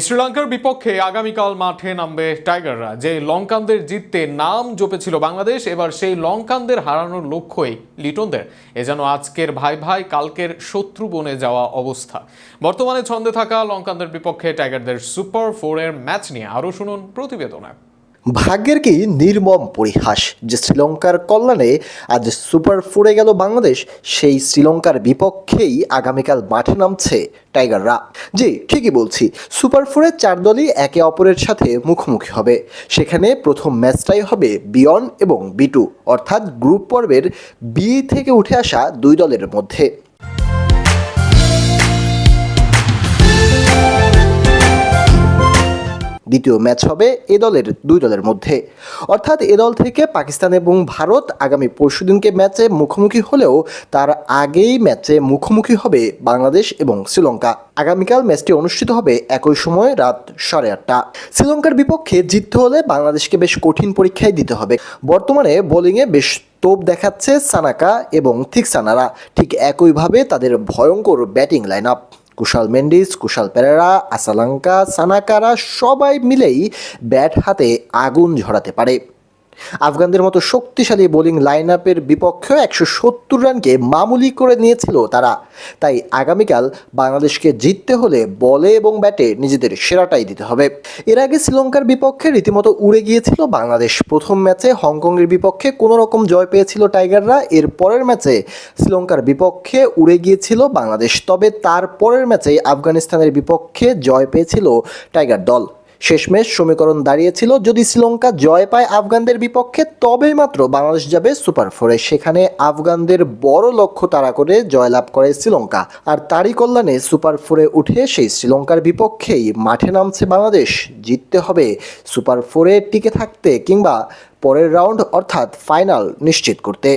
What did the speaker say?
শ্রীলঙ্কার বিপক্ষে আগামীকাল মাঠে নামবে টাইগাররা। যে লঙ্কানদের জিততে নাম জপেছিল বাংলাদেশ, এবার সেই লঙ্কানদের হারানোর লক্ষ্যই লিটনদের। এ যেন আজকের ভাই ভাই, কালকের শত্রু বনে যাওয়া অবস্থা। বর্তমানে ছন্দে থাকা লঙ্কানদের বিপক্ষে টাইগারদের সুপার ফোরের ম্যাচ নিয়ে আরও শুনুন প্রতিবেদনে। ভাগ্যের কি নির্মম পরিহাস যে শ্রীলঙ্কার কল্যাণে আজ সুপার ফোরে গেল বাংলাদেশ, সেই শ্রীলঙ্কার বিপক্ষেই আগামীকাল মাঠে নামছে টাইগাররা। জি, ঠিকই বলছি, সুপার ফোরে চার দলই একে অপরের সাথে মুখোমুখি হবে। সেখানে প্রথম ম্যাচটাই হবে বিয়ন এবং বিটু, অর্থাৎ গ্রুপ পর্বের বি থেকে উঠে আসা দুই দলের মধ্যে। দ্বিতীয় ম্যাচ হবে এ দলের দুই দলের মধ্যে। অর্থাৎ এ দল থেকে পাকিস্তান এবং ভারত আগামী পরশুদিনকে ম্যাচে মুখোমুখি হলেও তার আগেই ম্যাচে মুখোমুখি হবে বাংলাদেশ এবং শ্রীলঙ্কা। আগামীকাল ম্যাচটি অনুষ্ঠিত হবে একই সময় রাত সাড়ে আটটা। শ্রীলঙ্কার বিপক্ষে জিততে হলে বাংলাদেশকে বেশ কঠিন পরীক্ষায় দিতে হবে। বর্তমানে বোলিংয়ে বেশ তোপ দেখাচ্ছে সানাকা এবং থিকসানারা। ঠিক একইভাবে তাদের ভয়ঙ্কর batting line up Kusal Mendis Kusal Perera Asalanka Shanaka সবাই মিলেই ব্যাট হাতে আগুন ঝরাতে পারে। আফগানদের মতো শক্তিশালী বোলিং লাইন আপের বিপক্ষেও একশো সত্তর রানকে মামুলি করে নিয়েছিল তারা। তাই আগামীকাল বাংলাদেশকে জিততে হলে বলে এবং ব্যাটে নিজেদের সেরাটাই দিতে হবে। এর আগে শ্রীলঙ্কার বিপক্ষে রীতিমতো উড়ে গিয়েছিল বাংলাদেশ। প্রথম ম্যাচে হংকংয়ের বিপক্ষে কোনো রকম জয় পেয়েছিল টাইগাররা। এর পরের ম্যাচে শ্রীলঙ্কার বিপক্ষে উড়ে গিয়েছিল বাংলাদেশ। তবে তার পরের ম্যাচে আফগানিস্তানের বিপক্ষে জয় পেয়েছিল টাইগার দল। শেষমেশ সমীকরণ দাঁড়িয়েছিল। যদি শ্রীলঙ্কা জয় পায় আফগানদের বিপক্ষে, তবেই মাত্র বাংলাদেশ যাবে সুপার ফোরে সেখানে আফগানদের বড় লক্ষ্য তারা করে জয়লাভ করে শ্রীলঙ্কা। আর তারই কল্যাণে সুপার ফোরে উঠে সেই শ্রীলঙ্কার বিপক্ষেই মাঠে নামছে বাংলাদেশ। জিততে হবে সুপার ফোরে টিকে থাকতে কিংবা পরের রাউন্ড অর্থাৎ ফাইনাল নিশ্চিত করতে।